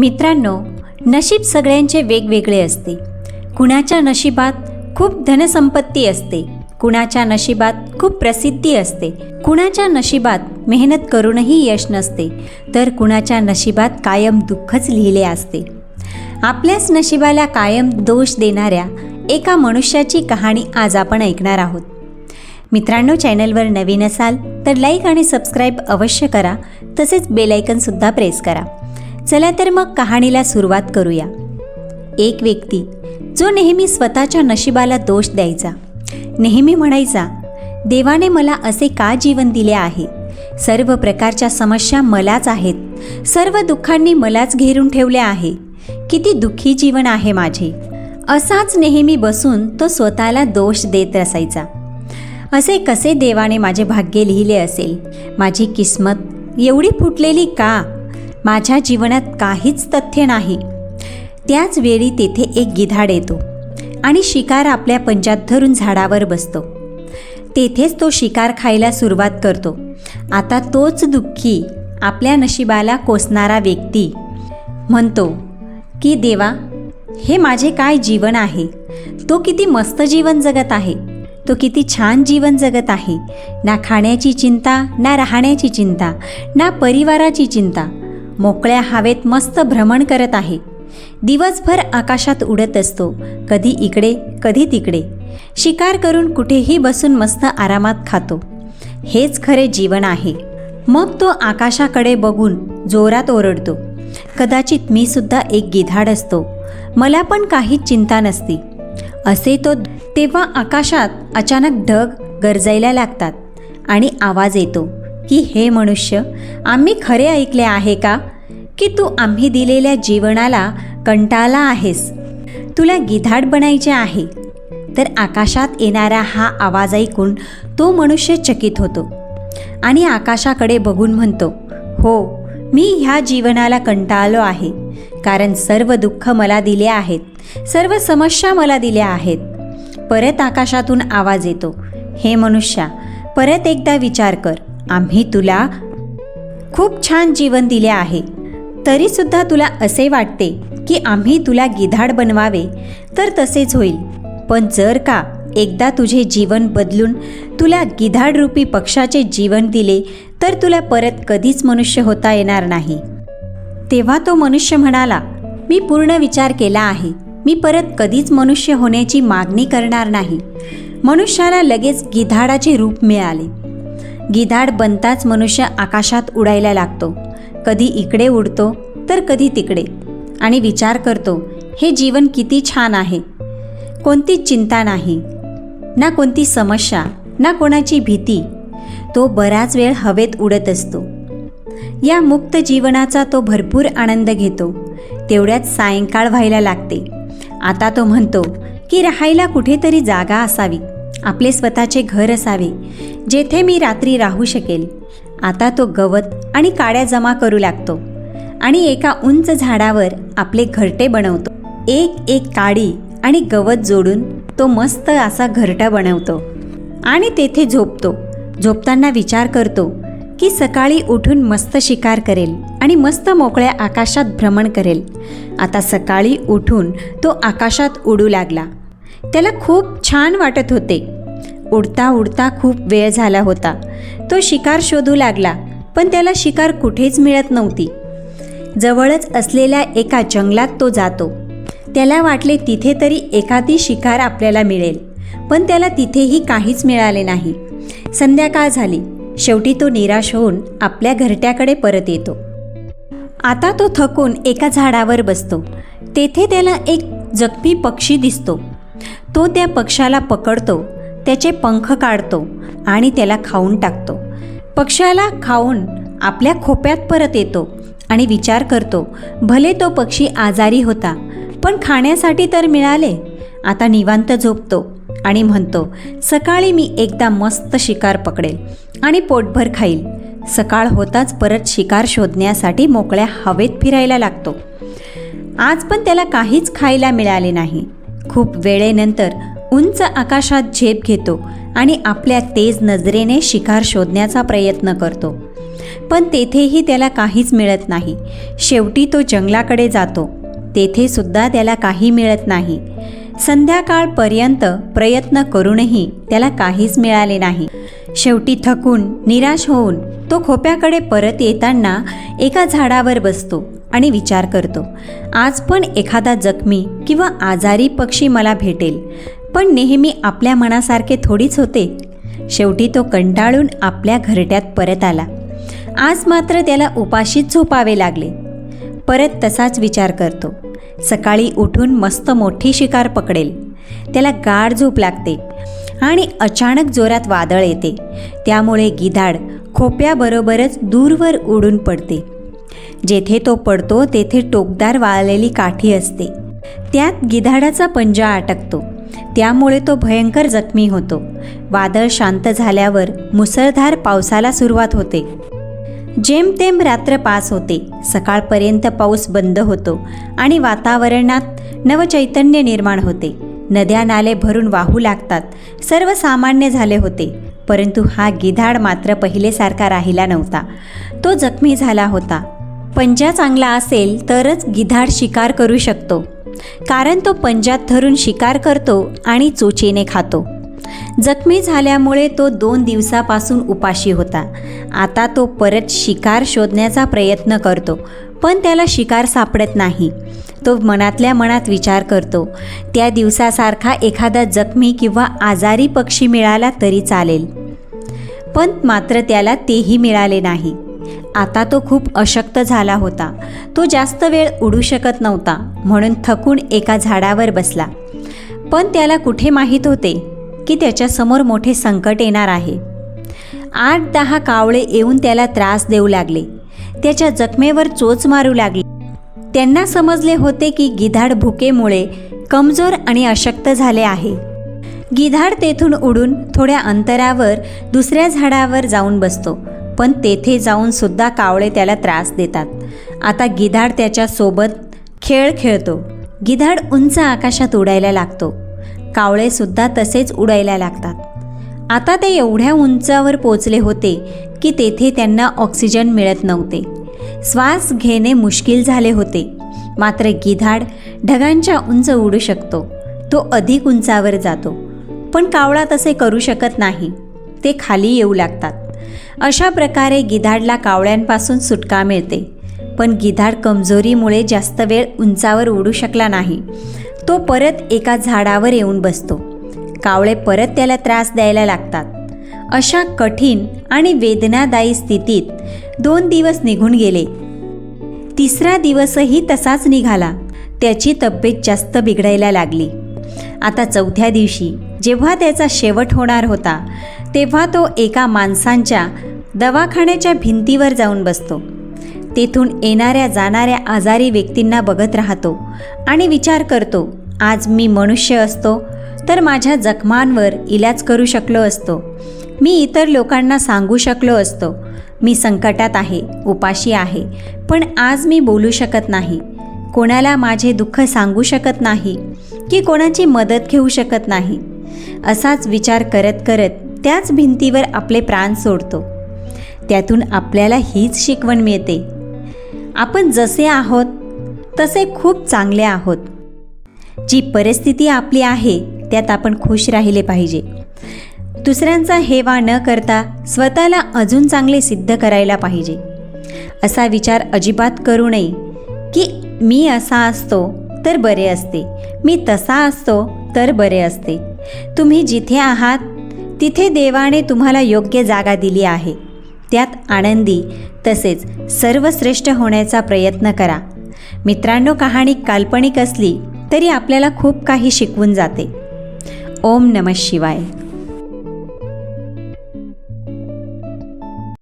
मित्रांनो नशीब सगळ्यांचे वेगवेगळे असते. कुणाच्या नशिबात खूप धनसंपत्ती असते कुणाच्या नशिबात खूप प्रसिद्धी असते कुणाच्या नशिबात मेहनत करूनही यश नसते तर कुणाच्या नशिबात कायम दुःखच लिहिले असते. आपल्याच नशिबाला कायम दोष देणाऱ्या एका मनुष्याची कहाणी आज आपण ऐकणार आहोत. मित्रांनो चॅनलवर नवीन असाल तर लाईक आणि सबस्क्राईब अवश्य करा तसेच बेलायकनसुद्धा प्रेस करा. चला तर मग कहाणीला सुरुवात करूया. एक व्यक्ती जो नेहमी स्वतःच्या नशिबाला दोष द्यायचा. नेहमी म्हणायचा देवाने मला असे का जीवन दिले आहे? सर्व प्रकारच्या समस्या मलाच आहेत. सर्व दुःखांनी मलाच घेरून ठेवले आहे. किती दुःखी जीवन आहे माझे. असाच नेहमी बसून तो स्वतःला दोष देत असायचा. असे कसे देवाने माझे भाग्य लिहिले असेल? माझी किस्मत एवढी फुटलेली का? माझ्या जीवनात काहीच तथ्य नाही. त्याच वेळी तेथे एक गिधाड येतो आणि शिकार आपल्या पंजात धरून झाडावर बसतो. तेथेच तो शिकार खायला सुरुवात करतो. आता तोच दुःखी आपल्या नशिबाला कोसणारा व्यक्ती म्हणतो की देवा हे माझे काय जीवन आहे? तो किती मस्त जीवन जगत आहे. तो किती छान जीवन जगत आहे. ना खाण्याची चिंता ना राहण्याची चिंता ना परिवाराची चिंता. मोकळ्या हवेत मस्त भ्रमण करत आहे. दिवसभर आकाशात उडत असतो. कधी इकडे कधी तिकडे. शिकार करून कुठेही बसून मस्त आरामात खातो. हेच खरे जीवन आहे. मग तो आकाशाकडे बघून जोरात ओरडतो. कदाचित मी सुद्धा एक गिधाड असतो. मला पण काहीच चिंता नसती. असे तो तेव्हा आकाशात अचानक ढग गरजायला लागतात आणि आवाज येतो. की हे मनुष्य आम्ही खरे ऐकले आहे का? की तू आम्ही दिलेल्या जीवनाला कंटाळला आहेस? तुला गिधाड बनायचे आहे. तर आकाशात येणारा हा आवाज ऐकून तो मनुष्य चकित होतो आणि आकाशाकडे बघून म्हणतो हो मी ह्या जीवनाला कंटाळलो आहे. कारण सर्व दुःख मला दिले आहेत. सर्व समस्या मला दिल्या आहेत. परत आकाशातून आवाज येतो. हे मनुष्या परत एकदा विचार कर. आम्ही तुला खूप छान जीवन दिले आहे. तरीसुद्धा तुला असे वाटते की आम्ही तुला गिधाड बनवावे तर तसेच होईल. पण जर का एकदा तुझे जीवन बदलून तुला गिधाड रूपी पक्षाचे जीवन दिले तर तुला परत कधीच मनुष्य होता येणार नाही. तेव्हा तो मनुष्य म्हणाला मी पूर्ण विचार केला आहे. मी परत कधीच मनुष्य होण्याची मागणी करणार नाही. मनुष्याला लगेच गिधाडाचे रूप मिळाले. गिधाड बनताच मनुष्य आकाशात उडायला लागतो. कधी इकडे उडतो तर कधी तिकडे. आणि विचार करतो हे जीवन किती छान आहे. कोणतीच चिंता नाही. ना कोणती समस्या ना कोणाची भीती. तो बराच वेळ हवेत उडत असतो. या मुक्त जीवनाचा तो भरपूर आनंद घेतो. तेवढ्यात सायंकाळ व्हायला लागते. आता तो म्हणतो की राहायला कुठेतरी जागा असावी. आपले स्वतःचे घर असावे जेथे मी रात्री राहू शकेल. आता तो गवत आणि काड्या जमा करू लागतो आणि एका उंच झाडावर आपले घरटे बनवतो. एक एक काडी आणि गवत जोडून तो मस्त असा घरटा बनवतो आणि तेथे झोपतो. झोपताना विचार करतो की सकाळी उठून मस्त शिकार करेल आणि मस्त मोकळ्या आकाशात भ्रमण करेल. आता सकाळी उठून तो आकाशात उडू लागला. त्याला खूप छान वाटत होते. उडता उडता खूप वेळ झाला होता. तो शिकार शोधू लागला पण त्याला शिकार कुठेच मिळत नव्हती. जवळच असलेल्या एका जंगलात तो जातो. त्याला वाटले तिथे तरी एखादी शिकार आपल्याला मिळेल पण त्याला तिथेही काहीच मिळाले नाही. संध्याकाळ झाली. शेवटी तो निराश होऊन आपल्या घरट्याकडे परत येतो. आता तो थकून एका झाडावर बसतो. तेथे त्याला एक जखमी पक्षी दिसतो. तो त्या पक्षाला पकडतो त्याचे पंख काढतो आणि त्याला खाऊन टाकतो. पक्षाला खाऊन आपल्या खोप्यात परत येतो आणि विचार करतो भले तो पक्षी आजारी होता पण खाण्यासाठी तर मिळाले. आता निवांत झोपतो आणि म्हणतो सकाळी मी एकदा मस्त शिकार पकडेल आणि पोटभर खाईल. सकाळ होताच परत शिकार शोधण्यासाठी मोकळ्या हवेत फिरायला लागतो. आज पण त्याला काहीच खायला मिळाले नाही. खूप वेळेनंतर उंच आकाशात झेप घेतो आणि आपल्या तेज नजरेने शिकार शोधण्याचा प्रयत्न करतो. पण तेथेही त्याला काहीच मिळत नाही. शेवटी तो जंगलाकडे जातो. तेथे सुद्धा त्याला काही मिळत नाही. संध्याकाळपर्यंत प्रयत्न करूनही त्याला काहीच मिळाले नाही. शेवटी थकून निराश होऊन तो खोप्याकडे परत येताना एका झाडावर बसतो. आणि विचार करतो. आज पण एखादा जखमी किंवा आजारी पक्षी मला भेटेल पण नेहमी आपल्या मनासारखे थोडीच होते. शेवटी तो कंटाळून आपल्या घरट्यात परत आला. आज मात्र त्याला उपाशीच झोपावे लागले. परत तसाच विचार करतो. सकाळी उठून मस्त मोठी शिकार पकडेल. त्याला गाढ झोप लागते आणि अचानक जोरात वादळ येते. त्यामुळे गिधाड खोप्याबरोबरच दूरवर उडून पडते. जेथे तो पडतो तेथे टोकदार वाळलेली काठी असते. त्यात गिधाडाचा पंजा अटकतो त्यामुळे तो भयंकर जखमी होतो. वादळ शांत झाल्यावर मुसळधार पावसाला सुरुवात होते. जेमतेम रात्र पास होते. सकाळपर्यंत पाऊस बंद होतो आणि वातावरणात नवचैतन्य निर्माण होते. नद्या नाले भरून वाहू लागतात. सर्वसामान्य झाले होते. परंतु हा गिधाड मात्र पहिलेसारखा राहिला नव्हता. तो जखमी झाला होता. पंजा चांगला असेल तरच गिधाड शिकार करू शकतो. कारण तो पंजात धरून शिकार करतो आणि चोचीने खातो. जखमी झाल्यामुळे तो दोन दिवसापासून उपाशी होता. आता तो परत शिकार शोधण्याचा प्रयत्न करतो पण त्याला शिकार सापडत नाही. तो मनातल्या मनात विचार करतो त्या दिवसासारखा एखादा जखमी किंवा आजारी पक्षी मिळाला तरी चालेल. पण मात्र त्याला तेही मिळाले नाही. आता तो खूप अशक्त झाला होता. तो जास्त वेळ उडू शकत नव्हता म्हणून थकून एका झाडावर बसला. पण त्याला कुठे माहीत होते की त्याच्यासमोर मोठे संकट येणार आहे. आठ दहा कावळे येऊन त्याला त्रास देऊ लागले. त्याच्या जखमेवर चोच मारू लागले. त्यांना समजले होते की गिधाड भुकेमुळे कमजोर आणि अशक्त झाले आहे. गिधाड तेथून उडून थोड्या अंतरावर दुसऱ्या झाडावर जाऊन बसतो. पण तेथे जाऊन सुद्धा कावळे त्याला त्रास देतात. आता गिधाड त्याच्यासोबत खेळ खेळतो. गिधाड उंच आकाशात उडायला लागतो. कावळेसुद्धा तसेच उडायला लागतात. आता ते एवढ्या उंचावर पोचले होते की तेथे त्यांना ऑक्सिजन मिळत नव्हते. श्वास घेणे मुश्किल झाले होते. मात्र गिधाड ढगांच्या उंच उडू शकतो. तो अधिक उंचावर जातो. पण कावळा तसे करू शकत नाही. ते खाली येऊ लागतात. अशा प्रकारे गिधाडला कावळ्यांपासून सुटका मिळते. पण गिधाड कमजोरीमुळे जास्त वेळ उंचावर उडू शकला नाही. तो परत एका झाडावर येऊन बसतो. कावळे परत त्याला त्रास द्यायला लागतात. अशा कठीण आणि वेदनादायी स्थितीत दोन दिवस निघून गेले. तिसरा दिवसही तसाच निघाला. त्याची तब्येत जास्त बिघडायला लागली. आता चौथ्या दिवशी जेव्हा त्याचा शेवट होणार होता तेव्हा तो एका माणसांच्या दवाखान्याच्या भिंतीवर जाऊन बसतो. तेथून येणाऱ्या जाणाऱ्या आजारी व्यक्तींना बघत राहतो आणि विचार करतो आज मी मनुष्य असतो तर माझ्या जखमांवर इलाज करू शकलो असतो. मी इतर लोकांना सांगू शकलो असतो. मी संकटात आहे उपाशी आहे पण आज मी बोलू शकत नाही. कोणाला माझे दुःख सांगू शकत नाही की कोणाची मदत घेऊ शकत नाही. असाच विचार करत करत त्याच भिंतीवर आपले प्राण सोडतो. त्यातून आपल्याला हीच शिकवण मिळते. आपण जसे आहोत तसे खूप चांगले आहोत. जी परिस्थिती आपली आहे त्यात आपण खुश राहिले पाहिजे. दुसऱ्यांचा हेवा न करता स्वतःला अजून चांगले सिद्ध करायला पाहिजे. असा विचार अजिबात करू नये की मी असा असतो तर बरे असते. मी तसा असतो तर बरे असते. तुम्ही जिथे आहात तिथे देवाने तुम्हाला योग्य जागा दिली आहे. त्यात आनंदी तसेच सर्वश्रेष्ठ होण्याचा प्रयत्न करा. मित्रांनो कहाणी काल्पनिक असली तरी आपल्याला खूप काही शिकवून जाते. ओम नमः शिवाय.